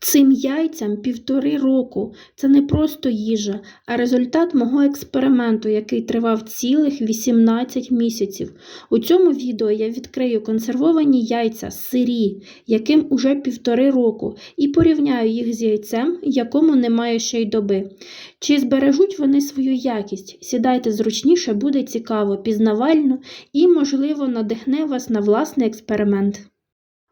Цим яйцям півтори року. Це не просто їжа, а результат мого експерименту, який тривав цілих 18 місяців. У цьому відео я відкрию консервовані яйця сирі, яким уже півтори року, і порівняю їх з яйцем, якому немає ще й доби. Чи збережуть вони свою якість? Сідайте зручніше, буде цікаво, пізнавально і, можливо, надихне вас на власний експеримент.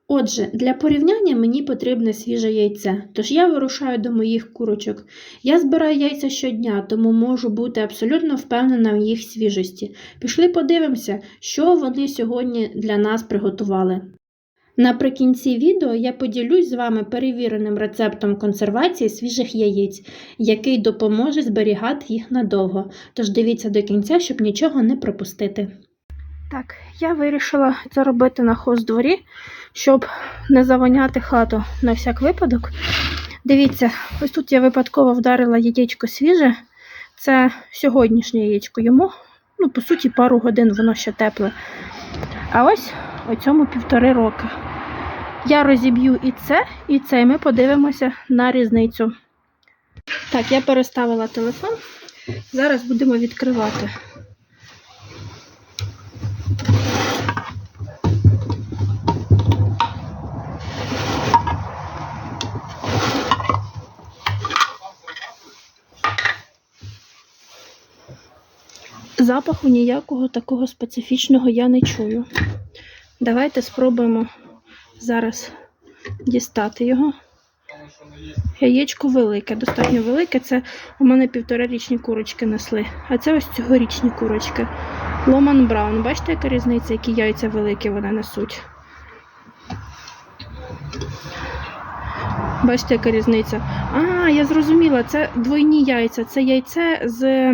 Отже, для порівняння мені потрібне свіже яйце, тож я вирушаю до моїх курочок. Я збираю яйця щодня, тому можу бути абсолютно впевнена в їх свіжості. Пішли подивимося, що вони сьогодні для нас приготували. Наприкінці відео я поділюсь з вами перевіреним рецептом консервації свіжих яєць, який допоможе зберігати їх надовго. Тож дивіться до кінця, щоб нічого не пропустити. Так, я вирішила це робити на хоздворі, щоб не завоняти хату на всяк випадок. Дивіться, ось тут я випадково вдарила яєчко свіже. Це сьогоднішнє яєчко йому. Ну, по суті, пару годин воно ще тепле. А ось оцьому півтори роки. Я розіб'ю і це, і це, і ми подивимося на різницю. Так, я переставила телефон. Зараз будемо відкривати. Запаху ніякого такого специфічного я не чую. Давайте спробуємо зараз дістати його. Яєчко велике, достатньо велике. Це у мене півторарічні курочки несли. А це ось цьогорічні курочки. Ломан Браун. Бачите, яка різниця, які яйця великі вони несуть. Бачите, яка різниця. А, я зрозуміла, це двойні яйця. Це яйце з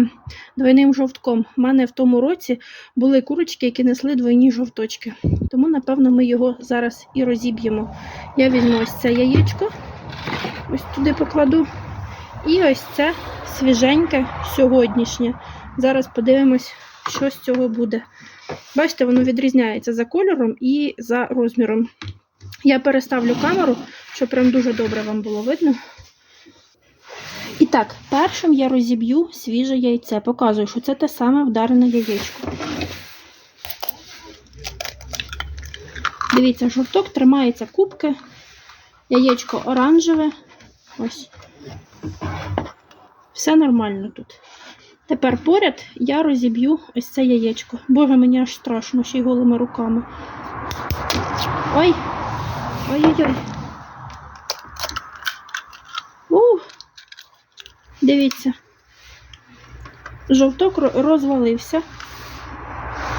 двойним жовтком. У мене в тому році були курочки, які несли двойні жовточки. Тому, напевно, ми його зараз і розіб'ємо. Я візьму ось це яєчко, ось туди покладу. І ось це свіженьке сьогоднішнє. Зараз подивимось, що з цього буде. Бачите, воно відрізняється за кольором і за розміром. Я переставлю камеру, щоб прям дуже добре вам було видно. І так, першим я розіб'ю свіже яйце. Показую, що це те саме вдарене яєчко. Дивіться, жовток тримається кубки, яєчко оранжеве. Ось. Все нормально тут. Тепер поряд я розіб'ю ось це яєчко. Боже, мені аж страшно, ще й голими руками. Ой! Ой-ой-ой. У, дивіться. Жовток розвалився.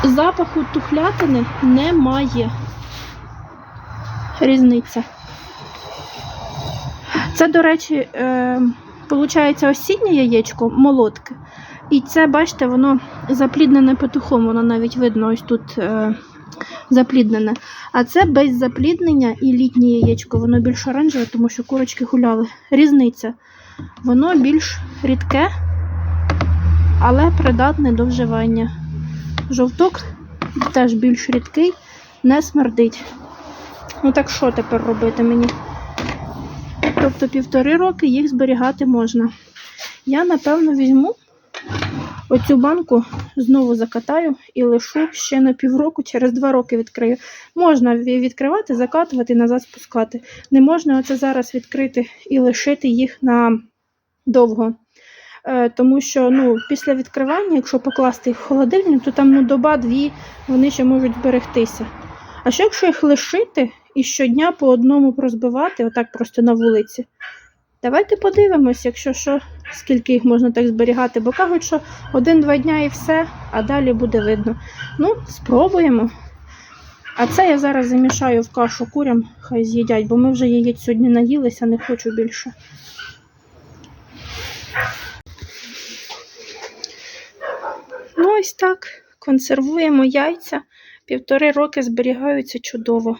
Запаху тухлятини немає. Різниця. Це, до речі, е, виходить осіннє яєчко, молотке. І це, бачите, воно запліднене петухом, воно навіть видно ось тут е, запліднене. А це без запліднення і літнє яєчко, воно більш оранжеве, тому що курочки гуляли. Різниця. Воно більш рідке, але придатне до вживання. Жовток теж більш рідкий, не смердить. Ну так що тепер робити мені? Тобто півтори роки їх зберігати можна. Я, напевно, візьму оцю банку, знову закатаю і лишу ще на півроку, через два роки відкрию. Можна відкривати, закатувати назад спускати. Не можна оце зараз відкрити і лишити їх на довго. Е, тому що ну, після відкривання, якщо покласти їх в холодильник, то там ну, доба-дві вони ще можуть зберегтися. А що якщо їх лишити і щодня по одному розбивати, отак просто на вулиці? Давайте подивимось, якщо що, скільки їх можна так зберігати, бо кажуть, що один-два дня і все, а далі буде видно. Ну, спробуємо. А це я зараз замішаю в кашу курям, хай з'їдять, бо ми вже яєць сьогодні наїлися, не хочу більше. Ну, ось так. Консервуємо яйця. Півтори роки зберігаються чудово.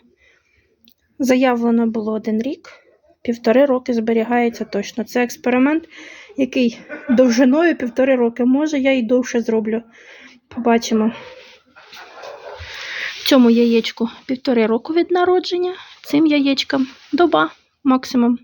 Заявлено було один рік. Півтори роки зберігається точно. Це експеримент, який довжиною півтори роки. Може, я і довше зроблю. Побачимо. Цьому яєчку півтори року від народження. Цим яєчкам доба максимум.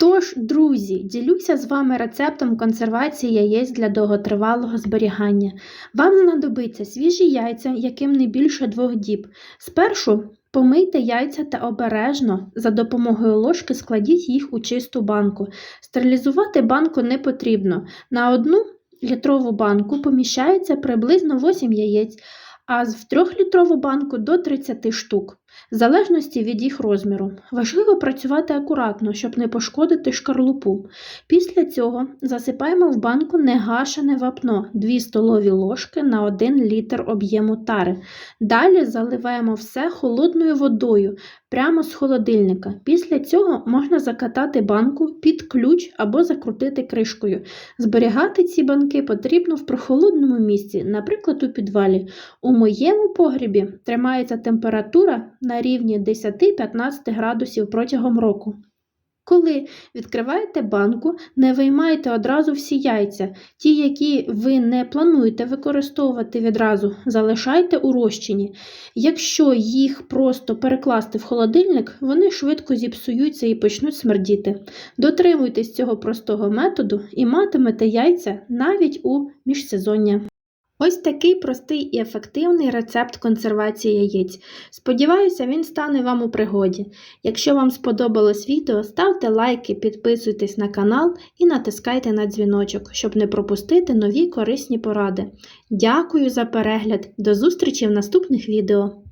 Тож, друзі, ділюся з вами рецептом консервації яєць для довготривалого зберігання. Вам знадобиться свіжі яйця, яким не більше двох діб. Спершу помийте яйця та обережно за допомогою ложки складіть їх у чисту банку. Стерилізувати банку не потрібно. На одну літрову банку поміщається приблизно 8 яєць, а в 3-літрову банку до 30 штук, в залежності від їх розміру. Важливо працювати акуратно, щоб не пошкодити шкарлупу. Після цього засипаємо в банку негашене вапно 2 столові ложки на 1 літр об'єму тари. Далі заливаємо все холодною водою прямо з холодильника. Після цього можна закатати банку під ключ або закрутити кришкою. Зберігати ці банки потрібно в прохолодному місці, наприклад, у підвалі. Моєму погрібі тримається температура на рівні 10-15 градусів протягом року. Коли відкриваєте банку, не виймайте одразу всі яйця. Ті, які ви не плануєте використовувати відразу, залишайте у розчині. Якщо їх просто перекласти в холодильник, вони швидко зіпсуються і почнуть смердіти. Дотримуйтесь цього простого методу і матимете яйця навіть у міжсезоння. Ось такий простий і ефективний рецепт консервації яєць. Сподіваюся, він стане вам у пригоді. Якщо вам сподобалось відео, ставте лайки, підписуйтесь на канал і натискайте на дзвіночок, щоб не пропустити нові корисні поради. Дякую за перегляд! До зустрічі в наступних відео!